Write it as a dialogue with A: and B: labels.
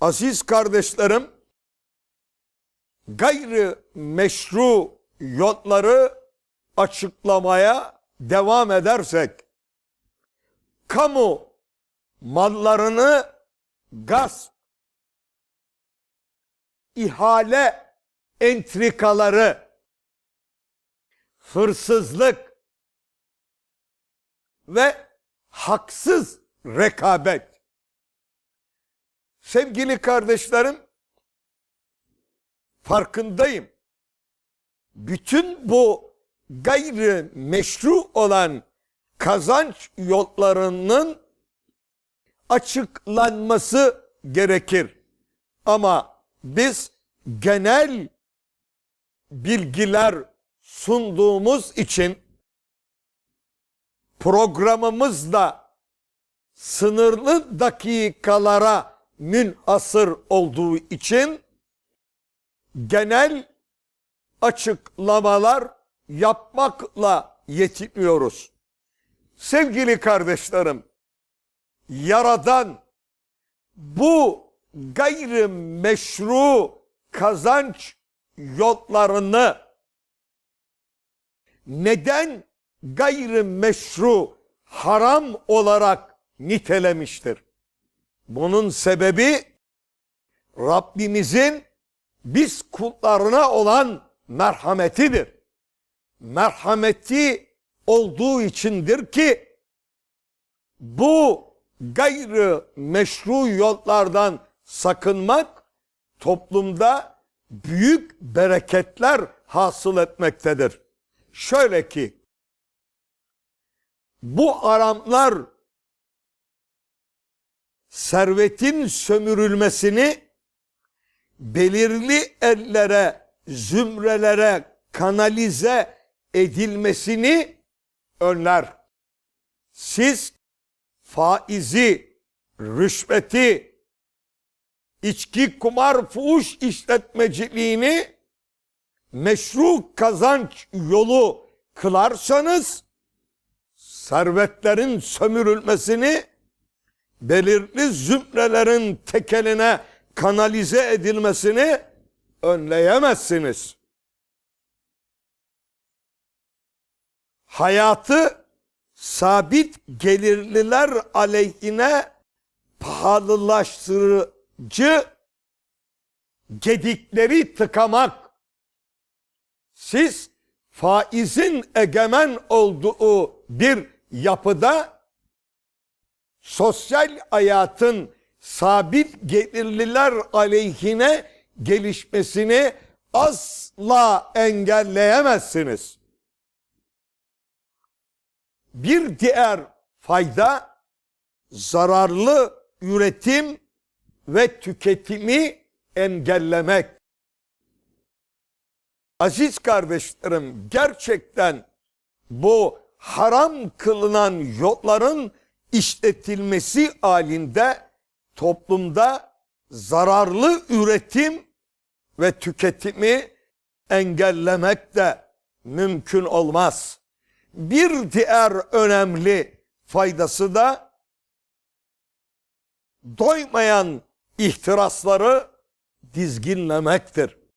A: Aziz kardeşlerim, gayri meşru yolları açıklamaya devam edersek, kamu mallarını gasp, ihale entrikaları, hırsızlık ve haksız rekabet. Sevgili kardeşlerim, farkındayım. Bütün bu gayri meşru olan kazanç yollarının açıklanması gerekir. Ama biz genel bilgiler sunduğumuz için programımızda sınırlı dakikalara münasır olduğu için genel açıklamalar yapmakla yetiniyoruz. Sevgili kardeşlerim, Yaradan bu gayri meşru kazanç yollarını neden gayri meşru haram olarak nitelemiştir? Bunun sebebi Rabbimizin biz kullarına olan merhametidir. Merhameti olduğu içindir ki bu gayrı meşru yollardan sakınmak toplumda büyük bereketler hasıl etmektedir. Şöyle ki bu aramlar servetin sömürülmesini belirli ellere, zümrelere kanalize edilmesini önler. Siz faizi, rüşveti, içki, kumar, fuhuş işletmeciliğini meşru kazanç yolu kılarsanız servetlerin sömürülmesini belirli zümrelerin tekeline kanalize edilmesini önleyemezsiniz. Hayatı sabit gelirliler aleyhine pahalılaştırıcı gedikleri tıkamak. Siz faizin egemen olduğu bir yapıda sosyal hayatın sabit gelirliler aleyhine gelişmesini asla engelleyemezsiniz. Bir diğer fayda zararlı üretim ve tüketimi engellemek. Aziz kardeşlerim gerçekten bu haram kılınan yolların işletilmesi halinde toplumda zararlı üretim ve tüketimi engellemek de mümkün olmaz. Bir diğer önemli faydası da doymayan ihtirasları dizginlemektir.